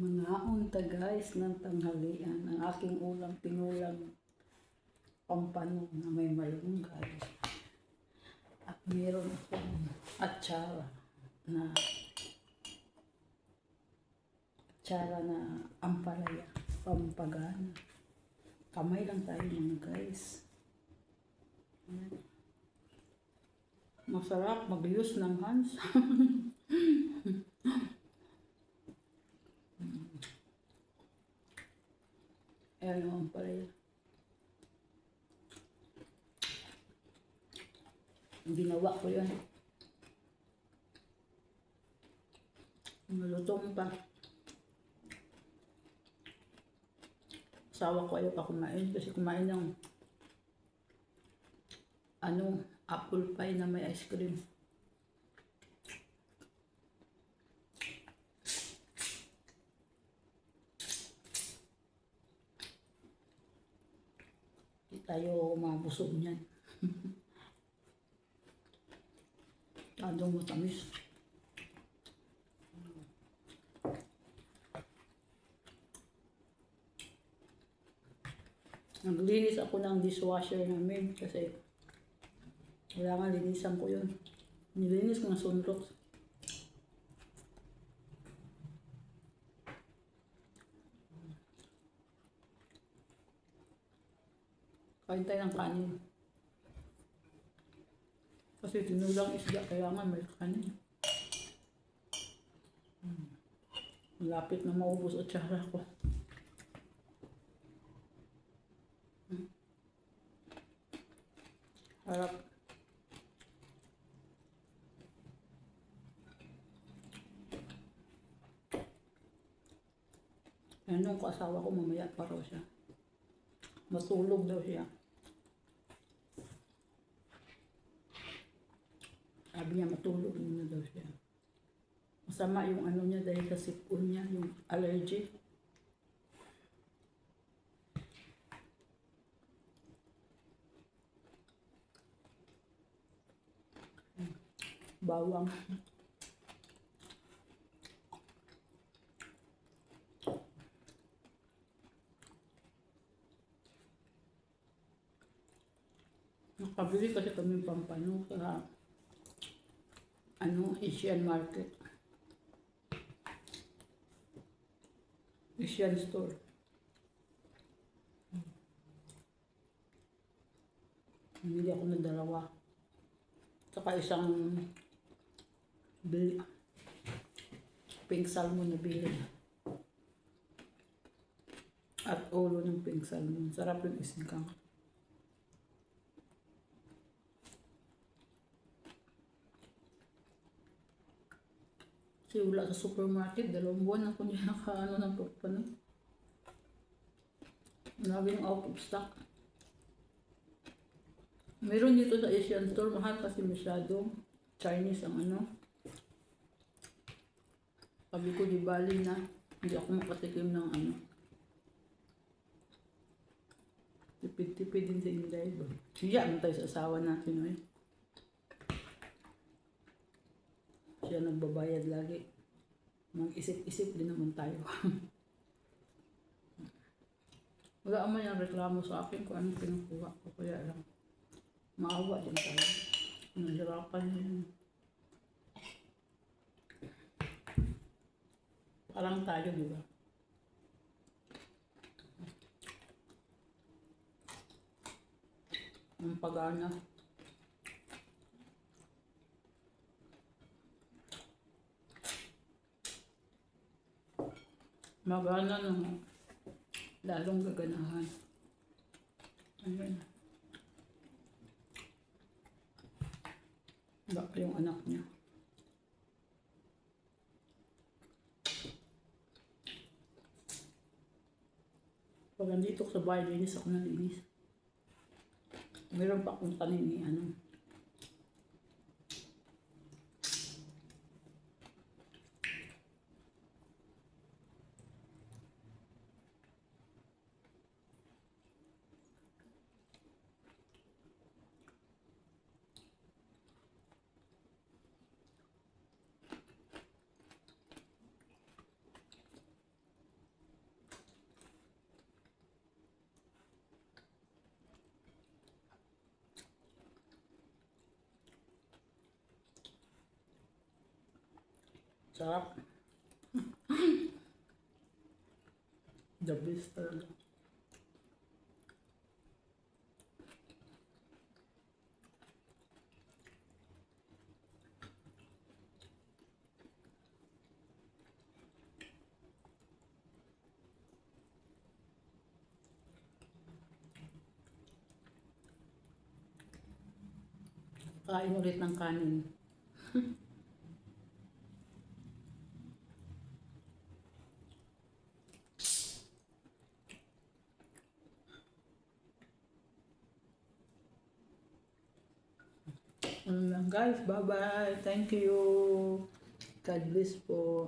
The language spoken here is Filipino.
Mga unta guys ng tanghalian. Ang aking ulam, pinulang pampano na may malunggay. At meron akong atsara na atsara na ampalaya, pampagana. Kamay lang tayo mga guys. Masarap mag-use ng hands. Ayan yung ampalaya. Ginawa ko yun. Naluto mo pa. Asawa ko ayaw pa kumain kasi kumain ng ano, apple pie na may ice cream. Hindi tayo mabusog niyan. Tadong matamis. Naglinis ako ng dishwasher namin kasi kailangan linisan ko yun. Nilinis ko ng sunrox. Kain tayo ng kanin. Kasi tinulang isda, kailangan may kanin. Hmm. Malapit na maubos at tsara ko. Hmm. Harap. Yan yung kasawa ko mamaya pa raw siya. Matulog daw siya. Sabi niya matulog muna daw siya. Masama yung ano niya dahil sa sipon niya, yung allergy. Bawang. Nakabili kasi kami pampano sa ano, Asian market. Asian store. Bumili ako ng dalawa. Saka isang bil pink salmon na bili. At ulo ng pink salmon. Sarap yung isingkang. Kasi wala sa supermarket, dalawang buwan ako niya nakaano ng pagpano. Laging out of stock. Meron dito sa Asian store, mahal kasi masyado. Chinese ang ano. Sabi ko, di bali na. Hindi ako makatikim ng ano. Tipid-tipid din sa Inday. Siya ang tayo sa asawa natin, eh. Siya nagbabayad lagi. Mag-isip-isip din naman tayo. Wala man yung reklamo sa akin kung anong kinukuha ko. Kaya lang, maawa din tayo. Nahirapan yun. Parang tayo, di ba? Ang pagana. Magana nung lalong gaganahan. Ayun. Baka yung anak niya. Pag nandito sa bahay, linis ako ng linis. Meron pa akong tanim ni ano. Sarap. The best talaga. Kain ulit ng kanin. guys, bye-bye. Thank you. God bless po.